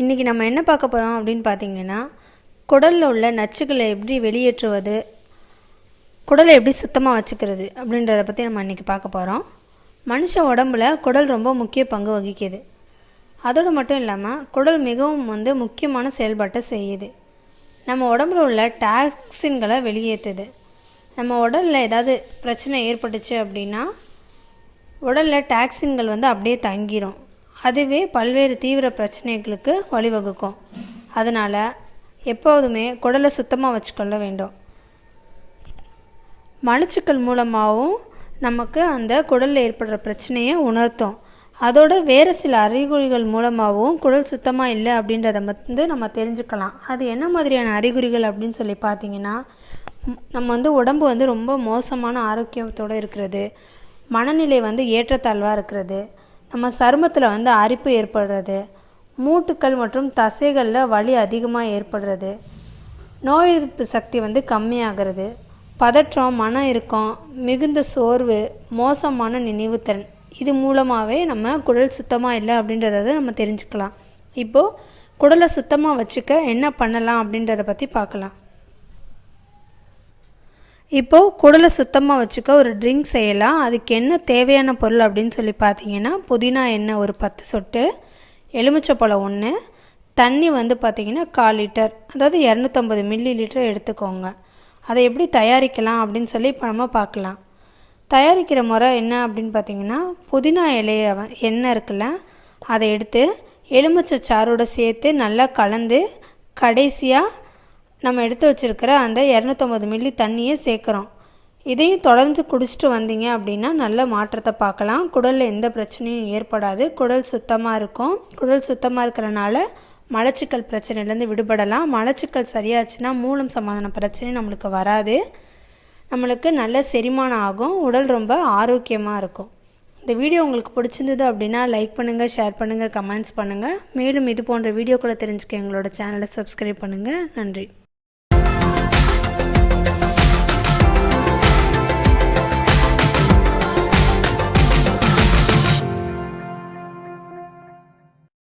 இன்றைக்கி நம்ம என்ன பார்க்க போகிறோம் அப்படின்னு பார்த்தீங்கன்னா குடலில் உள்ள நச்சுக்களை எப்படி வெளியேற்றுவது குடலை எப்படி சுத்தமாக வச்சுக்கிறது அப்படின்றத பற்றி நம்ம இன்றைக்கி பார்க்க போகிறோம் மனுஷ உடம்புல குடல் ரொம்ப முக்கிய பங்கு வகிக்குது. அதோடு மட்டும் இல்லாமல் குடல் மிகவும் வந்து முக்கியமான செயல்பாட்டை செய்யுது. நம்ம உடம்புல உள்ள டாக்ஸின்களை வெளியேற்றுது. நம்ம உடலில் ஏதாவது பிரச்சனை ஏற்பட்டுச்சு அப்படின்னா உடலில் டாக்ஸின்கள் வந்து அப்படியே தங்கிரும். அதுவே பல்வேறு தீவிர பிரச்சனைகளுக்கு வழிவகுக்கும். அதனால் எப்போதுமே குடலை சுத்தமாக வச்சுக்கொள்ள வேண்டும். மலச்சுக்கள் மூலமாகவும் நமக்கு அந்த குடலில் ஏற்படுற பிரச்சனையை உணர்த்தும். அதோட வேறு சில அறிகுறிகள் மூலமாகவும் குடல் சுத்தமாக இல்லை அப்படின்றத வந்து நம்ம தெரிஞ்சுக்கலாம். அது என்ன மாதிரியான அறிகுறிகள் அப்படின்னு சொல்லி பார்த்தீங்கன்னா நம்ம வந்து உடம்பு வந்து ரொம்ப மோசமான ஆரோக்கியத்தோடு இருக்கிறது. மனநிலை வந்து ஏற்றத்தாழ்வாக இருக்கிறது. நம்ம சருமத்தில் வந்து அரிப்பு ஏற்படுறது மூட்டுக்கள் மற்றும் தசைகளில் வலி அதிகமாக ஏற்படுறது நோய் எதிர்ப்பு சக்தி வந்து கம்மியாகிறது பதற்றம் மன இறுக்கம் மிகுந்த சோர்வு மோசமான நினைவுத்திறன் இது மூலமாகவே நம்ம குடல் சுத்தமாக இல்லை அப்படின்றத நம்ம தெரிஞ்சுக்கலாம். இப்போது குடலை சுத்தமாக வச்சுக்க என்ன பண்ணலாம் அப்படின்றத பற்றி பார்க்கலாம். இப்போது குடலை சுத்தமாக வச்சுக்க ஒரு ட்ரிங்க் செய்யலாம். அதுக்கு என்ன தேவையான பொருள் அப்படின்னு சொல்லி பார்த்தீங்கன்னா புதினா எண்ணெய் ஒரு பத்து சொட்டு எலுமிச்சப்பழம் ஒன்று தண்ணி வந்து பார்த்தீங்கன்னா கால் லிட்டர் அதாவது இரநூத்தம்பது மில்லி லிட்டர் எடுத்துக்கோங்க. அதை எப்படி தயாரிக்கலாம் அப்படின்னு சொல்லி இப்போ நம்ம பார்க்கலாம். தயாரிக்கிற முறை என்ன அப்படின்னு பார்த்தீங்கன்னா புதினா இலைய எண்ணெய் இருக்குல்ல அதை எடுத்து எலுமிச்சை சாரோட சேர்த்து நல்லா கலந்து கடைசியாக நம்ம எடுத்து வச்சிருக்கிற அந்த இரநூத்தம்பது மில்லி தண்ணியை சேர்க்குறோம். இதையும் தொடர்ந்து குடிச்சிட்டு வந்தீங்க அப்படின்னா நல்ல மாற்றத்தை பார்க்கலாம். குடலில் எந்த பிரச்சனையும் ஏற்படாது. குடல் சுத்தமாக இருக்கும். குடல் சுத்தமாக இருக்கிறனால மலச்சிக்கல் பிரச்சனையிலேருந்து விடுபடலாம். மலச்சிக்கல் சரியாச்சுன்னா மூலம் சமாதான பிரச்சனை நம்மளுக்கு வராது. நம்மளுக்கு நல்ல செரிமானம் ஆகும். உடல் ரொம்ப ஆரோக்கியமாக இருக்கும். இந்த வீடியோ உங்களுக்கு பிடிச்சிருந்தது அப்படின்னா லைக் பண்ணுங்கள் ஷேர் பண்ணுங்கள் கமெண்ட்ஸ் பண்ணுங்கள் மேலும் இது போன்ற வீடியோக்களை தெரிஞ்சுக்க எங்களோட சேனலை சப்ஸ்கிரைப் பண்ணுங்கள் நன்றி.